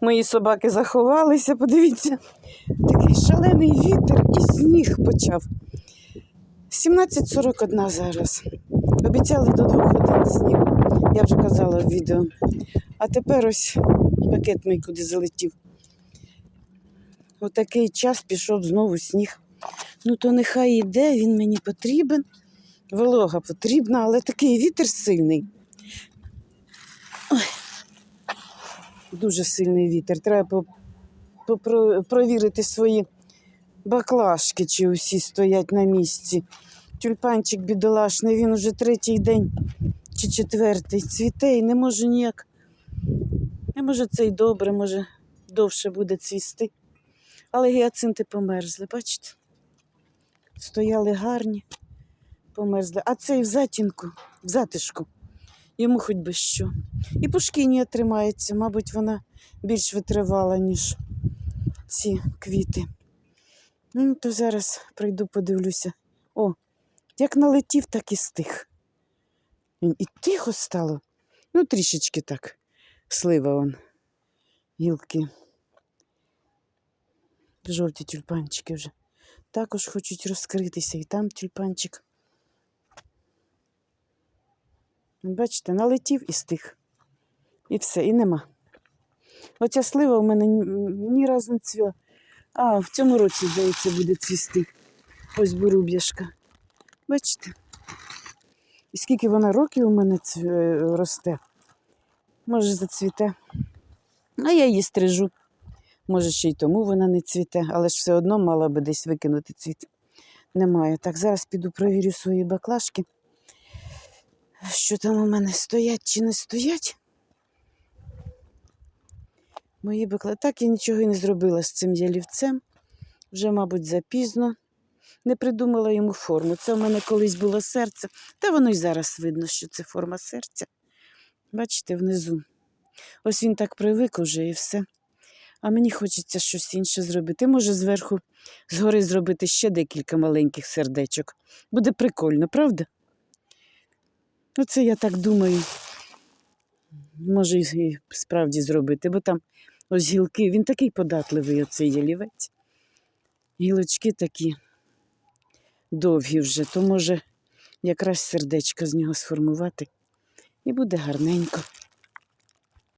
Мої собаки заховалися, подивіться. Такий шалений вітер і сніг почав. 17.41 зараз. Обіцяли до двох годин снігу. Я вже казала в відео. А тепер ось пакет мій куди залетів. Отакий час пішов знову сніг. Ну, то нехай йде, він мені потрібен. Волога потрібна, але такий вітер сильний. Ой. Дуже сильний вітер. Треба провірити свої баклажки, чи усі стоять на місці. Тюльпанчик бідолашний, він уже третій день чи четвертий. Цвіте і не може ніяк. А може це й добре, може довше буде цвісти. Але гіацинти померзли, бачите? Стояли гарні, померзли. А цей в затінку, в затишку. Йому хоч би що. І пушкінія тримається, мабуть, вона більш витривала, ніж ці квіти. Ну, то зараз прийду, подивлюся. О, як налетів, так і стих. І тихо стало. Ну, трішечки так. Слива он. Гілки. Жовті тюльпанчики вже. Також хочуть розкритися, і там тюльпанчик. Бачите, налетів і стих. І все, і нема. Оця слива в мене ні, разу не цвіла. А, в цьому році, здається, буде цвісти. Ось буруб'яшка. Бачите? І скільки вона років у мене е, росте. Може, зацвіте. А я її стрижу. Може, ще й тому вона не цвіте, але ж все одно мала би десь викинути цвіт. Немає. Так, зараз піду провірю свої баклажки. Що там у мене стоять чи не стоять? Мої баклажки. Так я нічого і не зробила з цим ялівцем. Вже, мабуть, запізно. Не придумала йому форму. Це в мене колись було серце. Та воно й зараз видно, що це форма серця. Бачите, внизу. Ось він так привик уже і все. А мені хочеться щось інше зробити. Може, зверху, згори зробити ще декілька маленьких сердечок. Буде прикольно, правда? Оце я так думаю. Може, і справді зробити, бо там ось гілки, він такий податливий, оцей ялівець. Гілочки такі довгі вже, то може якраз сердечко з нього сформувати. І буде гарненько.